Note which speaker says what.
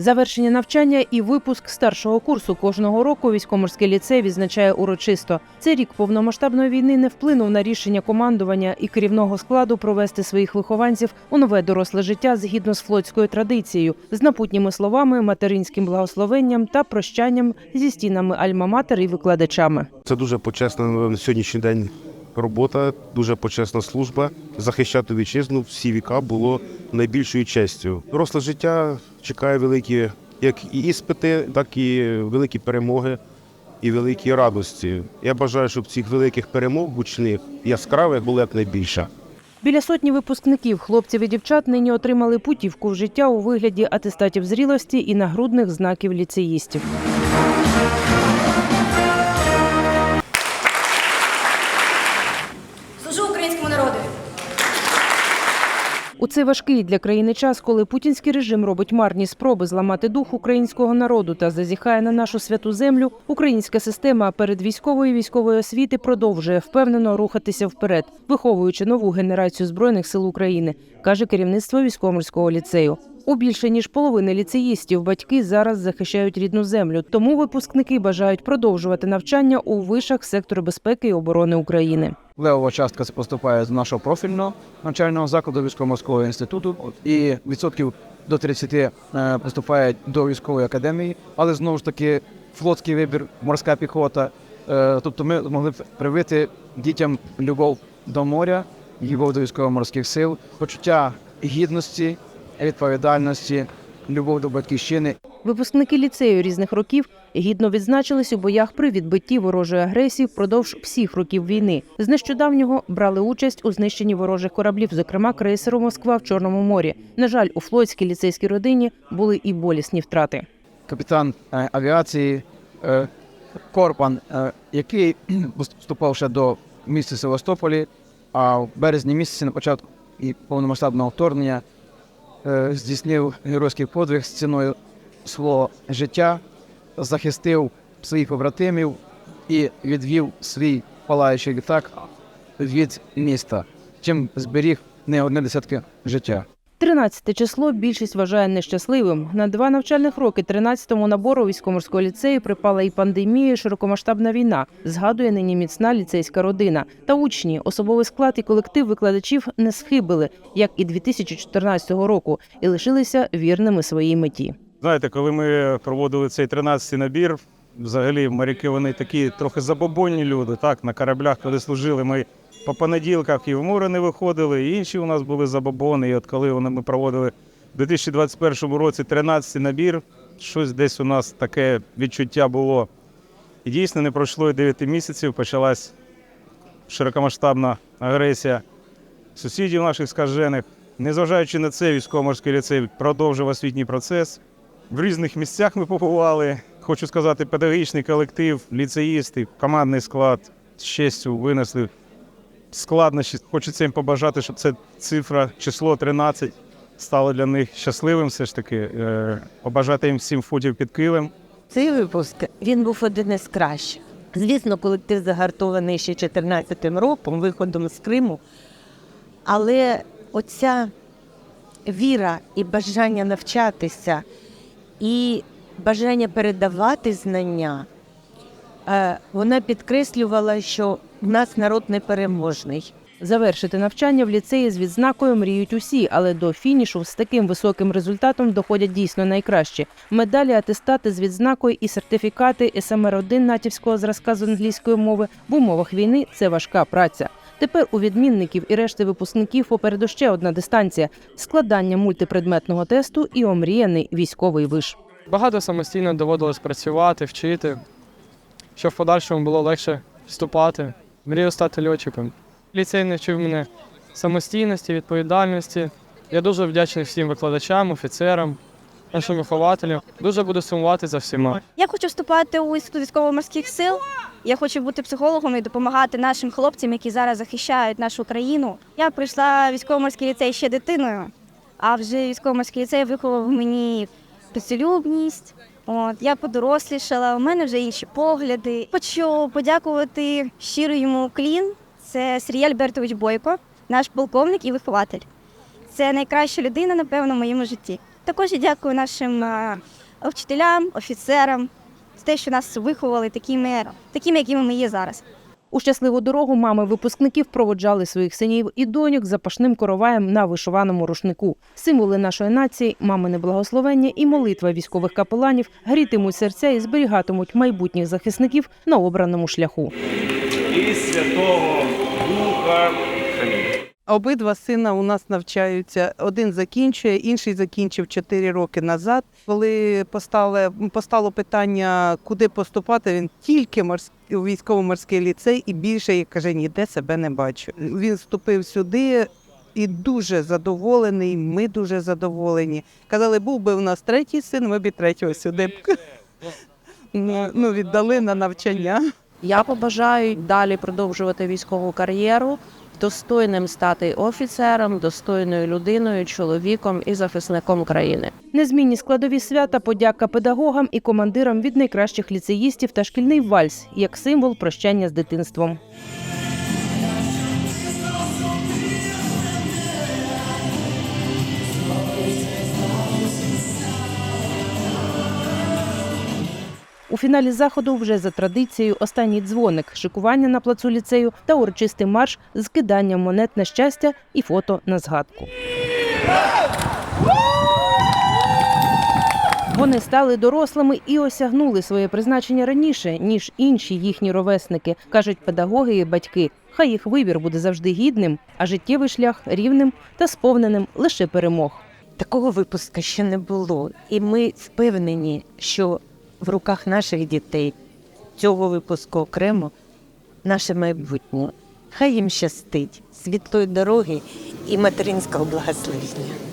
Speaker 1: Завершення навчання і випуск старшого курсу кожного року військоморський ліцей відзначає урочисто. Цей рік повномасштабної війни не вплинув на рішення командування і керівного складу провести своїх вихованців у нове доросле життя згідно з флотською традицією, з напутніми словами, материнським благословенням та прощанням зі стінами альма-матер і викладачами.
Speaker 2: Це дуже почесна на сьогоднішній день робота, дуже почесна служба. Захищати вітчизну всі віка було найбільшою честю. Доросле життя чекає великі як і іспити, так і великі перемоги і великі радості. Я бажаю, щоб цих великих перемог гучних, яскравих було якнайбільше.
Speaker 1: Біля сотні випускників, хлопців і дівчат нині отримали путівку в життя у вигляді атестатів зрілості і нагрудних знаків ліцеїстів. У цей важкий для країни час, коли путінський режим робить марні спроби зламати дух українського народу та зазіхає на нашу святу землю, українська система передвійськової військової освіти продовжує впевнено рухатися вперед, виховуючи нову генерацію збройних сил України, каже керівництво військово-морського ліцею. У більше ніж половини ліцеїстів батьки зараз захищають рідну землю, тому випускники бажають продовжувати навчання у вишах сектору безпеки і оборони України.
Speaker 3: Левова частка поступає з нашого профільного навчального закладу військово-морського інституту, і відсотків до 30 е, поступає до військової академії, але знову ж таки флотський вибір, морська піхота. Е, Тобто ми змогли б привити дітям любов до моря, любов до військово-морських сил, почуття гідності, відповідальності, любов до батьківщини
Speaker 1: Випускники ліцею різних років гідно відзначились у боях при відбитті ворожої агресії впродовж всіх років війни. З нещодавнього брали участь у знищенні ворожих кораблів, зокрема крейсеру Москва в Чорному морі. На жаль, у флотській ліцейській родині були і болісні втрати.
Speaker 3: капітан е, авіації е, Корпан, е, який вступав ще до міста Севастополі, а в березні місяці на початку і повномасштабного вторгнення здійснив геройський подвиг з ціною свого життя, захистив своїх побратимів і відвів свій палаючий літак від міста, чим зберіг не одне десятки життя.
Speaker 1: 13 число більшість вважає нещасливим. На два навчальних роки 13-му набору військоморського ліцею припала і пандемія, і широкомасштабна війна. Згадує нині міцна ліцейська родина. Та учні, особовий склад і колектив викладачів не схибили, як і 2014 року, і лишилися вірними своїй меті.
Speaker 4: Знаєте, коли ми проводили цей 13-й набір, взагалі моряки вони такі трохи забобонні люди. Так, на кораблях, коли служили, ми по понеділках і в море не виходили, і інші у нас були забобони. І от коли вони ми проводили в 2021 році 13-й набір, щось десь у нас таке відчуття було. І дійсно не пройшло і 9 місяців, почалась широкомасштабна агресія сусідів наших скажених. Незважаючи на це, військово-морський ліцей продовжив освітній процес. В різних місцях ми побували. Хочу сказати, педагогічний колектив, ліцеїсти, командний склад з честю винесли складнощі. Хочеться їм побажати, щоб це цифра, число 13 стало для них щасливим. Все ж таки, Е, побажати їм всім футів під килим.
Speaker 5: Цей випуск він був один із кращих. Звісно, колектив загартований ще 14-м роком, виходом з Криму. Але оця віра і бажання навчатися, і бажання передавати знання, е, вона підкреслювала, що в нас народ непереможний.
Speaker 1: Завершити навчання в ліцеї з відзнакою мріють усі, але до фінішу з таким високим результатом доходять дійсно найкращі. Медалі, атестати з відзнакою і сертифікати СМР-1 натівського зразка з англійської мови в умовах війни це важка праця. Тепер у відмінників і решти випускників попереду ще одна дистанція складання мультипредметного тесту і омріяний військовий виш.
Speaker 6: Багато самостійно доводилось працювати, вчити, щоб в подальшому було легше вступати. Мрію стати льотчиком. Ліцей навчив мене самостійності, відповідальності. Я дуже вдячний всім викладачам, офіцерам, нашим вихователям. Дуже буду сумувати за всіма.
Speaker 7: Я хочу вступати у інститут військово-морських сил. Я хочу бути психологом і допомагати нашим хлопцям, які зараз захищають нашу країну. Я прийшла в військово-морський ліцей ще дитиною, а вже військово-морський ліцей виховав мені працелюбність. От я подорослішала, у мене вже інші погляди. Хочу подякувати щиро йому клін. Це Сергій Альбертович Бойко, наш полковник і вихователь. Це найкраща людина, напевно, в моєму житті. Також дякую нашим е, вчителям, офіцерам за те, що нас виховали такими, такими, якими ми є зараз.
Speaker 1: У щасливу дорогу мами випускників проводжали своїх синів і доньок запашним короваєм на вишиваному рушнику. Символи нашої нації, мамине благословення і молитва військових капеланів грітимуть серця і зберігатимуть майбутніх захисників на обраному шляху.
Speaker 8: і Святого Духа.
Speaker 9: Обидва сина у нас навчаються. Один закінчує, інший закінчив 4 роки назад. Коли постало, постало питання, куди поступати, він тільки морсь- у військово-морський ліцей і більше я каже, ніде себе не бачу. Він вступив сюди і дуже задоволений. Ми дуже задоволені. Казали, був би у нас третій син, ми б третього сюди ну, віддали на навчання.
Speaker 10: Я побажаю далі продовжувати військову кар'єру, достойним стати офіцером, достойною людиною, чоловіком і захисником країни.
Speaker 1: Незмінні складові свята, подяка педагогам і командирам від найкращих ліцеїстів та шкільний вальс як символ прощання з дитинством. У фіналі заходу вже за традицією останній дзвоник, шикування на плацу ліцею та урочистий марш з киданням монет на щастя і фото на згадку. Вони стали дорослими і осягнули своє призначення раніше, ніж інші їхні ровесники, кажуть педагоги і батьки. Хай їх вибір буде завжди гідним, а життєвий шлях рівним та сповненим лише перемог.
Speaker 5: Такого випуска ще не було. І ми впевнені, що в руках наших дітей цього випуску окремо наше майбутнє. Хай їм щастить світлої дороги і материнського благословення.